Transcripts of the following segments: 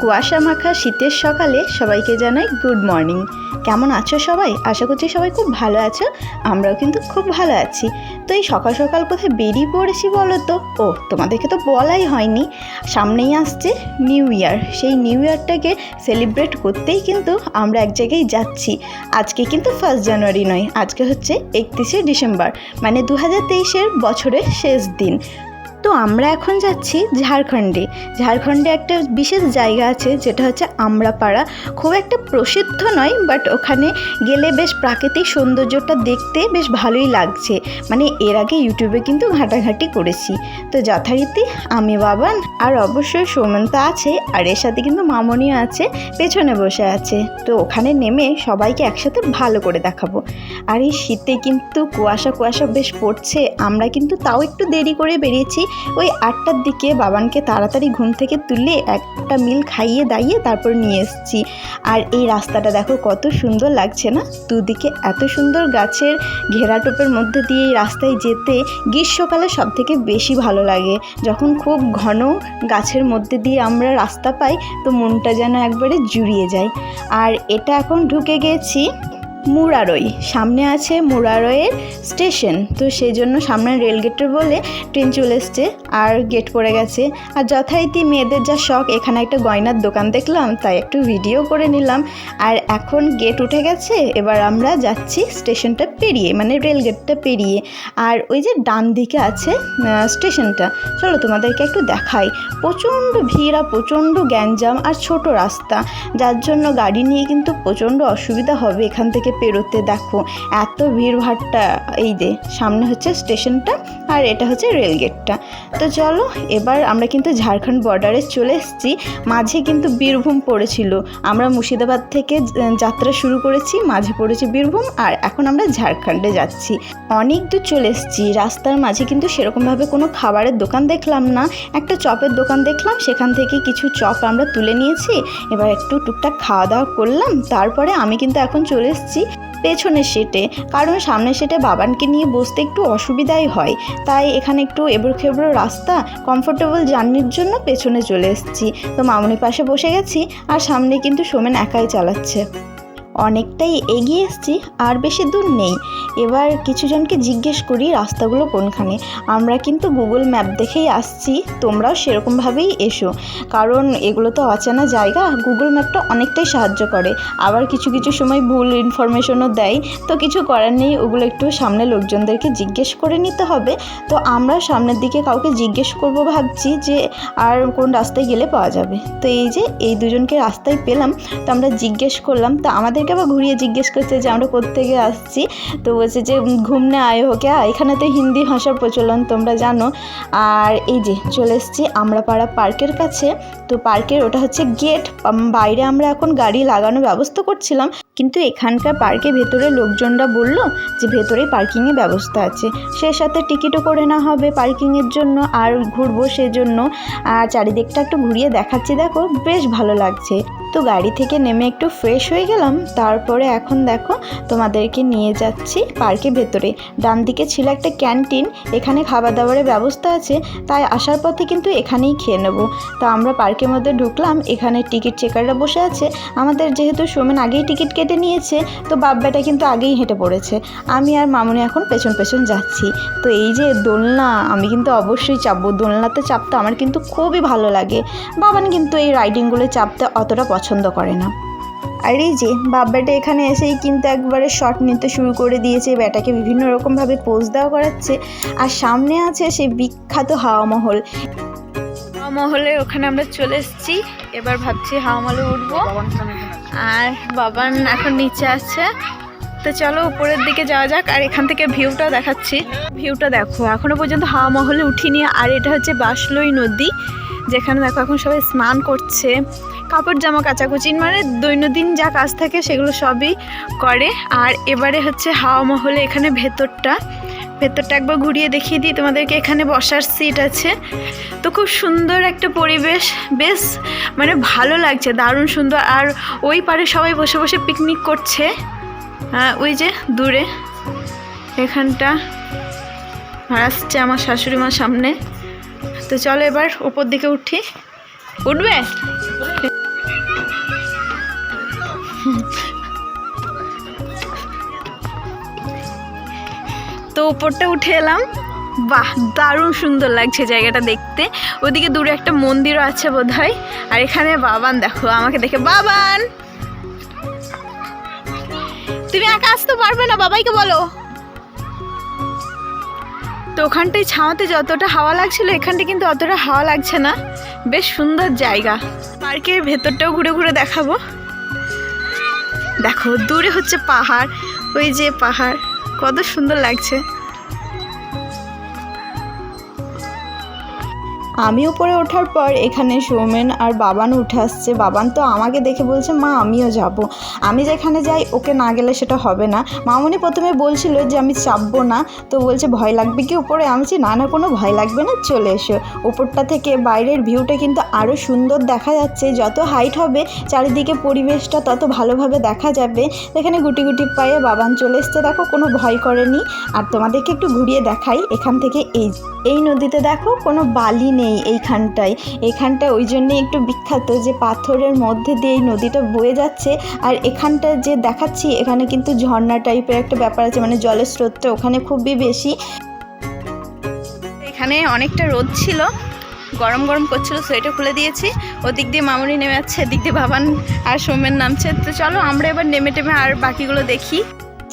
কুয়াশা মাখা শীতের সকালে সবাইকে জানাই গুড মর্নিং কেমন আছো সবাই? আশা করছি সবাই খুব ভালো আছো, আমরাও কিন্তু খুব ভালো আছি। তো এই সকাল সকাল কোথায় বেরিয়ে পড়েছি বলো তো? ও তোমাদেরকে তো বলাই হয়নি। সামনেই আসছে নিউ ইয়ার সেই নিউ ইয়ারটাকে সেলিব্রেট করতেই কিন্তু আমরা এক জায়গায় যাচ্ছি। আজকে কিন্তু ফার্স্ট জানুয়ারি নয়, আজকে হচ্ছে একত্রিশে ডিসেম্বর মানে দু হাজার তেইশের বছরের শেষ দিন। তো আমরা এখন যাচ্ছি ঝাড়খণ্ডে। ঝাড়খণ্ডে একটা বিশেষ জায়গা আছে, যেটা হচ্ছে আমরাপাড়া। খুব একটা প্রসিদ্ধ নয় বাট ওখানে গেলে বেশ প্রাকৃতিক সৌন্দর্যটা দেখতে বেশ ভালোই লাগছে। মানে এর আগে ইউটিউবে কিন্তু ঘাটাঘাটি করেছি। তো যথারীতি আমি বাবান আর অবশ্যই সৌমন্ত আছে, আর এর সাথে কিন্তু মামনিও আছে, পেছনে বসে আছে। তো ওখানে নেমে সবাইকে একসাথে ভালো করে দেখাবো। আর এই শীতে কিন্তু কুয়াশা কুয়াশা বেশ পড়ছে, আমরা কিন্তু তাও একটু দেরি করে বেরিয়েছি ওই আটটার দিকে বাবানকে তাড়াতাড়ি ঘুম থেকে তুলে একটা মিল খাইয়ে দাইয়ে তারপর নিয়ে এসেছি। আর এই রাস্তাটা দেখো কত সুন্দর লাগছে না? দুদিকে এত সুন্দর গাছের ঘেরাটোপের মধ্যে দিয়ে এই রাস্তায় যেতে গ্রীষ্মকালে সব থেকে বেশি ভালো লাগে। যখন খুব ঘন গাছের মধ্যে দিয়ে আমরা রাস্তা পাই, তো মনটা যেন একবারে জুড়িয়ে যায়। আর এটা এখন ঢুকে গেছি মুরারই। সামনে আছে মুরারইয়ের স্টেশন। তো সেই জন্য সামনে রেলগেটের বলে ট্রেন চলে এসছে আর গেট পড়ে গেছে। আর যথারীতি মেয়েদের যা শখ, এখানে একটা গয়নার দোকান দেখলাম, তাই একটু ভিডিও করে নিলাম। আর এখন গেট উঠে গেছে, এবার আমরা যাচ্ছি স্টেশনটা পেরিয়ে মানে রেলগেটটা পেরিয়ে। আর ওই যে ডান দিকে আছে স্টেশনটা। চলো তোমাদেরকে একটু দেখাই। প্রচণ্ড ভিড় আর প্রচণ্ড গ্যাঞ্জাম আর ছোট রাস্তা। যার জন্য গাড়ি নিয়ে কিন্তু প্রচণ্ড অসুবিধা হবে এখান থেকে পেরোতে দেখো, এত ভিড়ভাট্টা এই দে সামনে হচ্ছে স্টেশনটা আর এটা হচ্ছে রেলগেটটা তো চলো, এবার আমরা কিন্তু ঝাড়খণ্ড বর্ডারে চলে এসেছি। মাঝে কিন্তু বীরভূম পড়েছিল। আমরা মুর্শিদাবাদ থেকে যাত্রা শুরু করেছি, মাঝে পড়েছি বীরভূম আর এখন আমরা ঝাড়খণ্ডে যাচ্ছি। অনেক দূর চলে এসেছি। রাস্তার মাঝে কিন্তু সেরকমভাবে কোনো খাবারের দোকান দেখলাম না। একটা চপের দোকান দেখলাম, সেখান থেকে কিছু চপ আমরা তুলে নিয়েছি। এবার একটু টুকটাক খাওয়া দাওয়া করলাম। তারপরে আমি কিন্তু এখন চলে এসেছি পেছনের সেটে কারণ সামনের সেটে বাবানকে নিয়ে বসতে একটু অসুবিধাই হয়। তাই এখানে একটু এবড়ো খেবড়ো রাস্তা কমফোর্টেবল জার্নির জন্য পেছনে চলে এসেছি। তো মামনির পাশে বসে গেছি, আর সামনে কিন্তু সোমেন একাই চালাচ্ছে। অনেকটাই এগিয়ে এসেছি, আর বেশি দূর নেই। এবার কিছুজনকে জিজ্ঞেস করি রাস্তাগুলো কোনখানে। আমরা কিন্তু গুগল ম্যাপ দেখেই আসছি, তোমরাও সেরকমভাবেই এসো। কারণ এগুলো তো অচেনা জায়গা গুগল ম্যাপটা অনেকটাই সাহায্য করে। আবার কিছু কিছু সময় ভুল ইনফরমেশনও দেয়। তো কিছু করার নেই, ওগুলো একটু সামনে লোকজনদেরকে জিজ্ঞেস করে নিতে হবে। তো আমরা সামনের দিকে কাউকে জিজ্ঞেস করব ভাবছি যে, আর কোন রাস্তায় গেলে পাওয়া যাবে। তো এই যে, এই দুজনকে রাস্তায় পেলাম। তো আমরা জিজ্ঞেস করলাম, তো আমাদেরকে আবার ঘুরিয়ে জিজ্ঞেস করছে যে, আমরা কোত্থেকে আসছি? তো বলছে যে ঘুমনে আয় হোকে এখানে তো হিন্দি ভাষার প্রচলন, তোমরা জানো। আর এই যে, চলে এসেছি আমরাপাড়া পার্কের কাছে। তো পার্কের ওটা হচ্ছে গেট। বাইরে আমরা এখন গাড়ি লাগানোর ব্যবস্থা করছিলাম। কিন্তু এখানকার পার্কে ভেতরে লোকজনরা বলল যে ভেতরে পার্কিংয়ের ব্যবস্থা আছে। সে সাথে টিকিটও করে না হবে পার্কিংয়ের জন্য আর ঘুরবো সেজন্য। আর চারিদিকটা একটু ঘুরিয়ে দেখাচ্ছি। দেখো, বেশ ভালো লাগছে। তো গাড়ি থেকে নেমে একটু ফ্রেশ হয়ে গেলাম। তারপরে এখন দেখো তোমাদেরকে নিয়ে যাচ্ছি পার্কের ভেতরে। ডান দিকে ছিল একটা ক্যান্টিন, এখানে খাবার দাবারের ব্যবস্থা আছে, তাই আসার পথে কিন্তু এখানেই খেয়ে নেব। তো আমরা পার্কের মধ্যে ঢুকলাম, এখানে টিকিট চেকাররা বসে আছে। আমাদের যেহেতু সোমেন আগেই টিকিট কেটে নিয়েছে, তো বাব্বাটা কিন্তু আগেই হেঁটে পড়েছে। আমি আর মামুনি এখন পেছন পেছন যাচ্ছি। তো এই যে দোলনা, আমি কিন্তু অবশ্যই চাপবো। দোলনাতে চাপতে আমার কিন্তু খুবই ভালো লাগে। বাবান কিন্তু এই রাইডিংগুলো চাপতে অতটা পছন্দ করে না। আর এই যে বাব্বাটা এখানে এসেই কিন্তু একবারে শট নিতে শুরু করে দিয়েছে ব্যাটাকে বিভিন্ন রকমভাবে পোজ দেওয়া করাচ্ছে, আর সামনে আছে সেই বিখ্যাত হাওয়া মহল। হাওয়া মহলের ওখানে আমরা চলে এসেছি, এবার ভাবছি হাওয়া মহলে উঠবো। আর বাবান এখন নিচে আছে, তো চলো উপরের দিকে যাওয়া যাক, আর এখান থেকে ভিউটা দেখাচ্ছি। ভিউটা দেখো, এখনও পর্যন্ত হাওয়া মহলে উঠিনি, আর এটা হচ্ছে বাসলই নদী, যেখানে দেখো এখন সবাই স্নান করছে। কাপড় জামা কাচাকুচি মানে দৈনন্দিন যা কাজ থাকে সেগুলো সবই করে। আর এবারে হচ্ছে হাওয়া মহলে এখানে ভেতরটা। ভেতরটা একবার ঘুরিয়ে দেখিয়ে দিই তোমাদেরকে এখানে বসার সিট আছে। তো খুব সুন্দর একটা পরিবেশ বেশ মানে ভালো লাগছে দারুণ সুন্দর। আর ওই পারে সবাই বসে বসে পিকনিক করছে। আহ, ওই যে দূরে এখানটা। আর আসছে আমার শাশুড়ি মা সামনে। তো চলো এবার ওপর দিকে উঠি। উঠবে? তো উপরটা উঠে এলাম। বাহ, দারুণ সুন্দর লাগছে জায়গাটা দেখতে। ওদিকে দূরে একটা মন্দিরও আছে বোধ হয় আর এখানে বাবান, দেখো, আমাকে দেখে, বাবান! তুমি একা আসতে পারবে না, বাবাইকে বলো। তো ওখানটায় ছাওয়াতে যতটা হাওয়া লাগছিল এখানটা কিন্তু অতটা হাওয়া লাগছে না। বেশ সুন্দর জায়গা। পার্কের ভেতরটাও ঘুরে ঘুরে দেখাবো। দেখো, দূরে হচ্ছে পাহাড়। ওই যে পাহাড়, কত সুন্দর লাগছে। আমি উপরে ওঠার পর এখানে সৌমেন আর বাবান উঠে আসছে। বাবান তো আমাকে দেখে বলছে মা আমিও যাব। আমি যেখানে যাই ওকে না গেলে সেটা হবে না। মামনি প্রথমে বলছিল যে আমি চাপবো না। তো বলছে ভয় লাগবে কি উপরে? আমি বলছি, না না কোনো ভয় লাগবে না চলে এসো। উপরটা থেকে বাইরের ভিউটা কিন্তু আরও সুন্দর দেখা যাচ্ছে। যত হাইট হবে চারিদিকে পরিবেশটা তত ভালোভাবে দেখা যাবে। এখানে গুটি গুটি পায়ে বাবান চলে এসছে। দেখো কোনো ভয় করেনি। আর তোমাদেরকে একটু ঘুরিয়ে দেখাই। এখান থেকে এই এই নদীতে দেখো কোনো বালি নেই। এইখানটায়। এখানটায় ওই জন্যে একটু বিখ্যাত যে পাথরের মধ্যে দিয়ে এই নদীটা বয়ে যাচ্ছে। আর এখানটা যে দেখাচ্ছি, এখানে কিন্তু ঝর্ণা টাইপের একটা ব্যাপার আছে মানে জলের স্রোতটা ওখানে খুবই বেশি। এখানে অনেকটা রোদ ছিল, গরম গরম করছিল, সোয়েটার খুলে দিয়েছি। ওদিক দিয়ে মামুনি নেমে যাচ্ছে, এদিক দিয়ে বাবান আর সৌমেন নামছে। তো চলো আমরা এবার নেমে টেমে আর বাকিগুলো দেখি।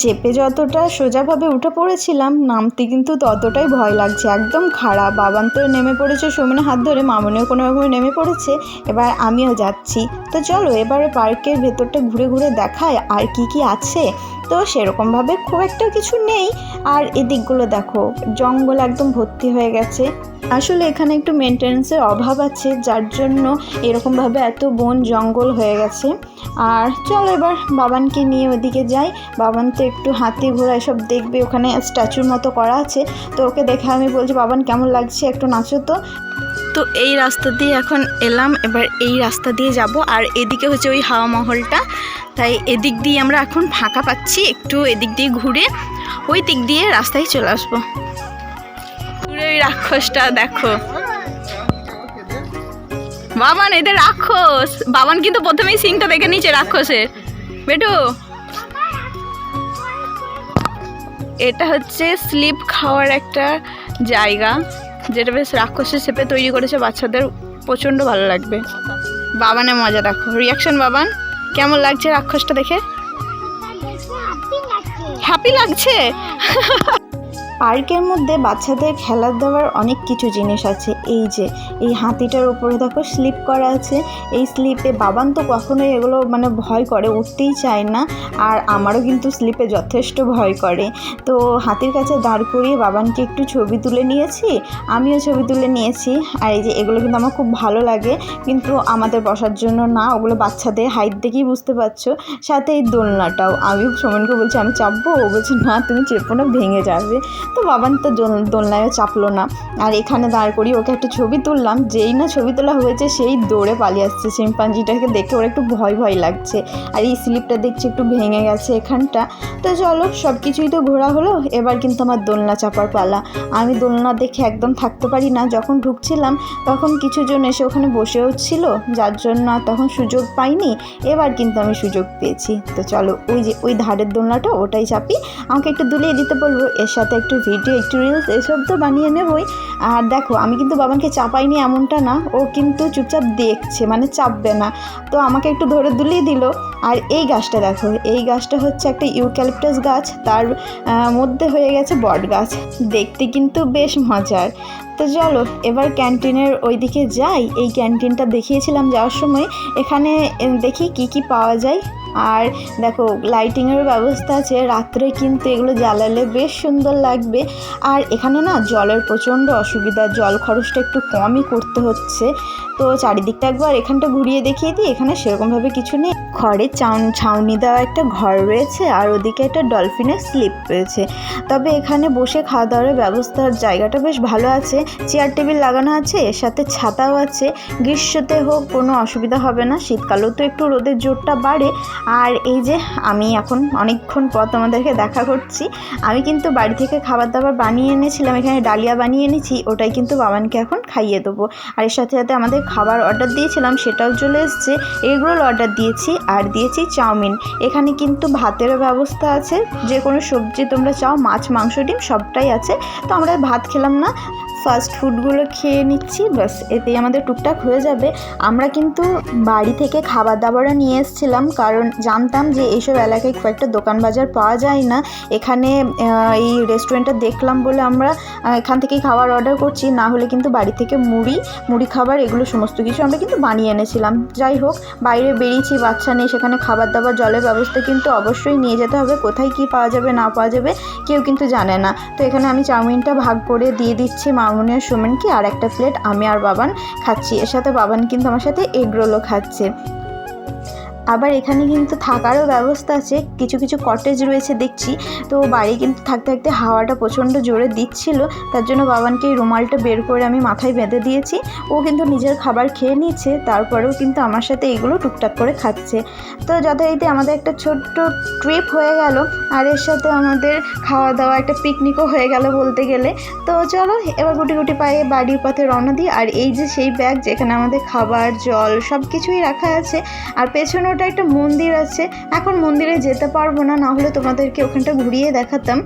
চেপে যতটা সোজাভাবে উঠে পড়েছিলাম, নামতে কিন্তু ততটাই ভয় লাগছে। একদম খারাপ বাবান তো নেমে পড়েছে, সৌমিনের হাত ধরে। মামনিও কোনো রকমে নেমে পড়েছে। এবার আমিও যাচ্ছি। তো চলো, এবারে পার্কের ভেতরটা ঘুরে ঘুরে দেখায় আর কি কি আছে? তো সেরকমভাবে খুব একটা কিছু নেই। আর এদিকগুলো দেখো, জঙ্গল একদম ভর্তি হয়ে গেছে। আসলে এখানে একটু মেনটেন্সের অভাব আছে, যার জন্য এরকমভাবে এত বন জঙ্গল হয়ে গেছে। আর চলো এবার বাবানকে নিয়ে ওদিকে যাই। বাবান তো একটু হাতি ঘোড়া এসব দেখবে, ওখানে স্ট্যাচুর মতো করা আছে। তো ওকে দেখে আমি বলছি, বাবান, কেমন লাগছে? একটু নাচো তো। তো এই রাস্তা দিয়ে এখন এলাম। এবার এই রাস্তা দিয়ে যাব। আর এদিকে হচ্ছে ওই হাওয়া মহলটা। তাই এদিক দিয়ে আমরা এখন ফাঁকা পাচ্ছি, একটু এদিক দিয়ে ঘুরে ওই দিক দিয়ে রাস্তায় চলে আসব। ঘুরে ওই রাক্ষসটা, দেখো। বাবান, এদের রাক্ষস। বাবান কিন্তু প্রথমেই সিংটা দেখে নিয়েছে রাক্ষসের। বেটু। এটা হচ্ছে স্লিপ খাওয়ার একটা জায়গা, যেটা বেশ রাক্ষসের শেপে তৈরি করেছে, বাচ্চাদের প্রচণ্ড ভালো লাগবে। বাবানের মজা রাখো রিয়াকশন বাবান? কেমন লাগছে রাক্ষসটা দেখে? হ্যাপি লাগছে? পার্কের মধ্যে বাচ্চাদের খেলার দেওয়ার অনেক কিছু জিনিস আছে। এই যে, এই হাতিটার উপরে দেখো স্লিপ করা আছে। এই স্লিপে বাবান তো কখনোই এগুলো মানে ভয় করে, উঠতেই চায় না। আর আমারও কিন্তু স্লিপে যথেষ্ট ভয় করে। তো হাতির কাছে দাঁড় করিয়ে বাবানকে একটু ছবি তুলে নিয়েছি। আমিও ছবি তুলে নিয়েছি। আর এই যে, এগুলো কিন্তু আমার খুব ভালো লাগে। কিন্তু আমাদের বসার জন্য না, ওগুলো বাচ্চাদের হাইট দেখেই বুঝতে পারছ। সাথে এই দোলনাটাও। আমি সোমনকে বলছি, আমি চাপবো? ও বলছে, না, তুমি চেপো না, ভেঙে যাবে। তো বাবান তো দোল- দোলনায়ও চাপলো না। আর এখানে দাঁড় করিয়ে ওকে একটা ছবি তুললাম, যেই না ছবি তোলা হয়েছে সেই দৌড়ে পালিয়ে আসছে শিম্পাঞ্জিটাকে দেখে ওর একটু ভয় ভয় লাগছে। আর এই স্লিপটা দেখছি একটু ভেঙে গেছে এখানটা। তো চলো সব কিছুই তো ঘোরা হলো, এবার কিন্তু আমার দোলনা চাপার পালা। আমি দোলনা দেখে একদম থাকতে পারি না, যখন ঢুকছিলাম তখন কিছুজন এসে ওখানে বসেও ছিল, যার জন্য তখন সুযোগ পাইনি, এবার কিন্তু আমি সুযোগ পেয়েছি। তো চলো, ওই যে, ওই ধারের দোলনাটা, ওটাই চাপি। আমাকে একটু দুলিয়ে দিতে বলব, এর সাথে একটু ভিডিও একটু রিলস এসব তো বানিয়ে নেবই। আর দেখো, আমি কিন্তু বাবাকে চাপাইনি এমনটা না, ও কিন্তু চুপচাপ দেখছে মানে চাপবে না। তো আমাকে একটু ধরে দুলিয়ে দিল। আর এই গাছটা দেখো, এই গাছটা হচ্ছে একটা ইউক্যালিপটাস গাছ, তার মধ্যে হয়ে গেছে বট গাছ। দেখতে কিন্তু বেশ মজার। তো চলো, এবার ক্যান্টিনের ওইদিকে যাই। এই ক্যান্টিনটা দেখিয়েছিলাম যাওয়ার সময়। এখানে দেখি কি কি পাওয়া যায়। আর দেখো লাইটিংয়ের ব্যবস্থা আছে। রাত্রে কিন্তু এগুলো জ্বালালে বেশ সুন্দর লাগবে। আর এখানে না জলের প্রচণ্ড অসুবিধা, জল খরচটা একটু কমই করতে হচ্ছে। তো চারিদিকটা একবার এখানটা ঘুরিয়ে দেখিয়ে দিই। এখানে সেরকমভাবে কিছু নেই। খড়ের চাউন, ছাউনি দেওয়া একটা ঘর রয়েছে আর ওদিকে একটা ডলফিনের স্লিপ রয়েছে। তবে এখানে বসে খাওয়া দাওয়ার ব্যবস্থার জায়গাটা বেশ ভালো আছে। চেয়ার টেবিল লাগানো আছে, এর সাথে ছাতাও আছে। গ্রীষ্মতে হোক, কোনো অসুবিধা হবে না। শীতকালেও তো একটু রোদের জোরটা বাড়ে। আর এই যে আমি এখন অনেকক্ষণ পর তোমাদেরকে দেখা করছি, আমি কিন্তু বাড়ি থেকে খাবার দাবার বানিয়ে এনেছিলাম, এখানে ডালিয়া বানিয়ে এনেছি, ওটাই কিন্তু বাবানকে এখন খাইয়ে দেবো। আর এর সাথে সাথে আমাদের খাবার অর্ডার দিয়েছিলাম, সেটাও চলে এসছে। এগরোল অর্ডার দিয়েছি আর দিয়েছি চাউমিন। এখানে কিন্তু ভাতেরও ব্যবস্থা আছে। যে কোনো সবজি তোমরা চাও, মাছ, মাংস, ডিম, সবটাই আছে। তো আমরা ভাত খেলাম না। ফাস্ট ফুডগুলো খেয়ে নিচ্ছি, ব্যাস, এতেই আমাদের টুকটাক হয়ে যাবে। আমরা কিন্তু বাড়ি থেকে খাবার দাবারও নিয়ে এসেছিলাম, কারণ জানতাম যে এইসব এলাকায় খুব একটা দোকান বাজার পাওয়া যায় না। এখানে এই রেস্টুরেন্টটা দেখলাম বলে আমরা এখান থেকেই খাবার অর্ডার করছি, না হলে কিন্তু বাড়ি থেকে মুড়ি মুড়ি খাবার, এগুলো সমস্ত কিছু আমরা কিন্তু বানিয়ে এনেছিলাম। যাই হোক, বাইরে বেরিয়েছি, বাচ্চা নেই, সেখানে খাবার দাবার জলের ব্যবস্থা কিন্তু অবশ্যই নিয়ে যেতে হবে, কোথায় কি পাওয়া যাবে, না পাওয়া যাবে, কেউ কিন্তু জানে না। তো এখানে আমি চাউমিনটা ভাগ করে দিয়ে দিচ্ছি মামুনি আর সুমনকে আর একটা প্লেট আমি আর বাবান খাচ্ছি। এর সাথে বাবান কিন্তু আমার সাথে এগ রোলও খাচ্ছে। আবার এখানে কিন্তু থাকারও ব্যবস্থা আছে। কিছু কিছু কটেজ রয়েছে দেখছি। তো বাড়ি কিন্তু থাকতে থাকতে হাওয়াটা প্রচণ্ড জোরে দিচ্ছিল। তার জন্য বাবানকে এই রুমালটা বের করে আমি মাথায় বেঁধে দিয়েছি। ও কিন্তু নিজের খাবার খেয়ে নিচ্ছে, তারপরেও কিন্তু আমার সাথে এগুলো টুকটাক করে খাচ্ছে। তো যথারীতি আমাদের একটা ছোট্ট ট্রিপ হয়ে গেল। আর এর সাথে আমাদের খাওয়া দাওয়া একটা পিকনিকও হয়ে গেল বলতে গেলে। তো চলো, এবার গুটি গুটি পায়ে বাড়ির পথে রওনা দিই। আর এই যে সেই ব্যাগ যেখানে আমাদের খাবার, জল সব কিছুই রাখা আছে। আর পেছনে ওটা একটা মন্দির আছে। এখন মন্দিরে যেতে পারব না না হলে তোমাদেরকে ওখানটা ঘুরিয়ে দেখাতাম।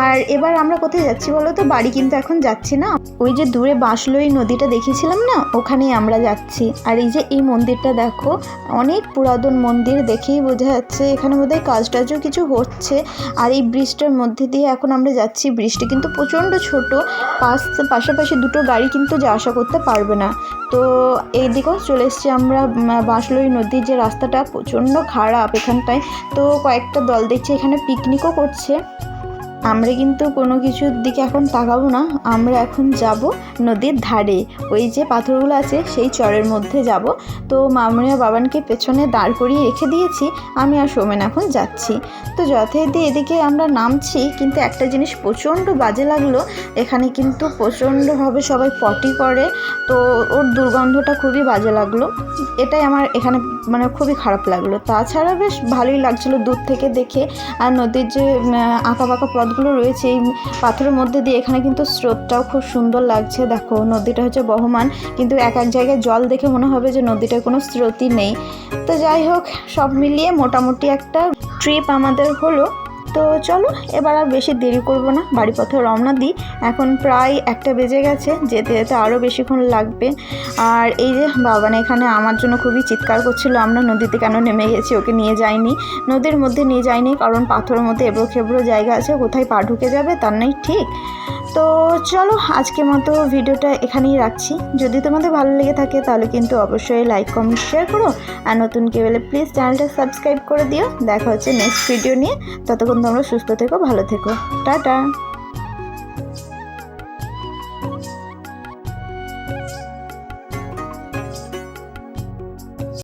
আর এবার আমরা কোথায় যাচ্ছি বলো তো? বাড়ি কিন্তু এখন যাচ্ছি না। ওই যে দূরে বাঁশলই নদীটা দেখিয়েছিলাম না? ওখানেই আমরা যাচ্ছি। আর এই যে এই মন্দিরটা দেখো, অনেক পুরাতন মন্দির দেখেই বোঝা যাচ্ছে, এখানে বোধহয় কাজ টাজও কিছু হচ্ছে। আর এই ব্রিজটার মধ্যে দিয়ে এখন আমরা যাচ্ছি। ব্রিজটা কিন্তু প্রচণ্ড ছোট, পাশ পাশাপাশি দুটো গাড়ি কিন্তু যা আসা করতে পারবে না। তো এই দিকেও চলে এসেছি আমরা বাঁশলই নদীর যে রাস্তাটা প্রচণ্ড খারাপ এখানটায়। তো কয়েকটা দল দেখছি এখানে পিকনিকও করছে। আমরা কিন্তু কোনো কিছুর দিকে এখন তাকাবো না, আমরা এখন যাব নদীর ধারে। ওই যে পাথরগুলো আছে, সেই চরের মধ্যে যাব। তো মামুনিয়া বাবানকে পেছনে দাঁড় করিয়ে রেখে দিয়েছি, আমি আর সোমেন এখন যাচ্ছি। তো যথারীতি এদিকে আমরা নামছি, কিন্তু একটা জিনিস প্রচণ্ড বাজে লাগল, এখানে কিন্তু প্রচণ্ডভাবে সবাই পটি করে। তো ওর দুর্গন্ধটা খুবই বাজে লাগল। এটাই আমার এখানে মানে খুবই খারাপ লাগল। তাছাড়া বেশ ভালোই লাগছিল দূর থেকে দেখে। আর নদীর যে আঁকা বাঁকা পথগুলো রয়েছে, এই পাথরের মধ্যে দিয়ে এখানে কিন্তু স্রোতটাও খুব সুন্দর লাগছে। দেখো, নদীটা হচ্ছে বহমান, কিন্তু এক এক জায়গায় জল দেখে মনে হবে যে নদীটার কোনো স্রোতই নেই। তো যাই হোক, সব মিলিয়ে মোটামুটি একটা ট্রিপ আমাদের হলো। তো চলো, এবার আর বেশি দেরি করব না। বাড়ি পথে রওনা দিই। এখন প্রায় একটা বেজে গেছে, যেতে যেতে আরও বেশিক্ষণ লাগবে। আর এই যে বাবান এখানে আমার জন্য খুবই চিৎকার করছিল, আমরা নদীতে কেন নেমে গেছি, ওকে নিয়ে যাইনি। নদীর মধ্যে নিয়ে যাইনি, কারণ পাথরের মধ্যে এবড়ো খেবড়ো জায়গা আছে, কোথায় পা ঢুকে যাবে তার নেই ঠিক। তো চলো আজকের মতো ভিডিওটা এখানেই রাখছি। যদি তোমাদের ভালো লেগে থাকে, তাহলে কিন্তু অবশ্যই লাইক, কমেন্ট শেয়ার করো। আর নতুন কেউ প্লিজ চ্যানেলটা সাবস্ক্রাইব করে দিও। দেখা হচ্ছে নেক্সট ভিডিও নিয়ে। ততক্ষণ তোমরা সুস্থ থেকো ভালো থেকো। টাটা।